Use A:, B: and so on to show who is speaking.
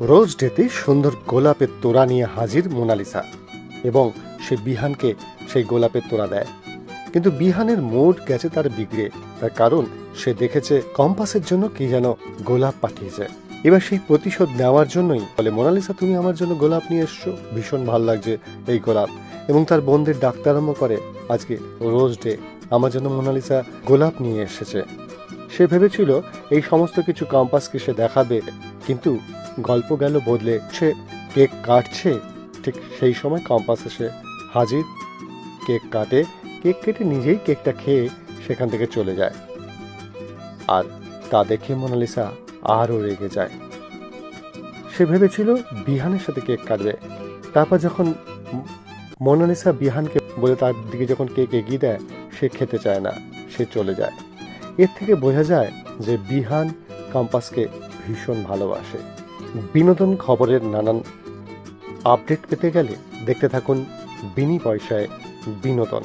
A: রোজ ডেতে সুন্দর গোলাপের তোড়া নিয়ে হাজির মোনালিসা। এবং সে বিহানকে সেই গোলাপের তোড়া দেয়। কিন্তু বিহানের মুড গেছে তার বিগড়ে। তার কারণ সে দেখেছে কম্পাসের জন্য কি যেন গোলাপ পাঠিয়েছে। এবার সেই প্রতিশোধ নেওয়ার জন্যই বলে, মোনালিসা, তুমি আমার জন্য গোলাপ নিয়ে এসছো? ভীষণ ভালো লাগছে এই গোলাপ। এবং তার বোনদের ডাকতে আরম্ভ করে, আজকে রোজ ডে, আমার জন্য মোনালিসা গোলাপ নিয়ে এসেছে। সে ভেবেছিল, এই সমস্ত কিছু কম্পাসকে সে দেখাবে। কিন্তু গল্প গেল বদলে। সে কেক কাটছে, ঠিক সেই সময় কম্পাস এসে হাজির। কেক কাটে, কেক কেটে নিজেই কেকটা খেয়ে সেখান থেকে চলে যায়। আর তা দেখে মোনালিসা আরও রেগে যায়। সে ভেবেছিল বিহানের সাথে কেক কাটবে। তারপর যখন মোনালিসা বিহানকে বলে তার দিকে যখন কেক এগিয়ে দেয়, সে খেতে চায় না, সে চলে যায়। এর থেকে বোঝা যায় যে বিহান কম্পাসকে ভীষণ ভালোবাসে। বিনোদন খবরের নানান আপডেট পেতে গেলে দেখতে থাকুন বিনি পয়সায় বিনোদন।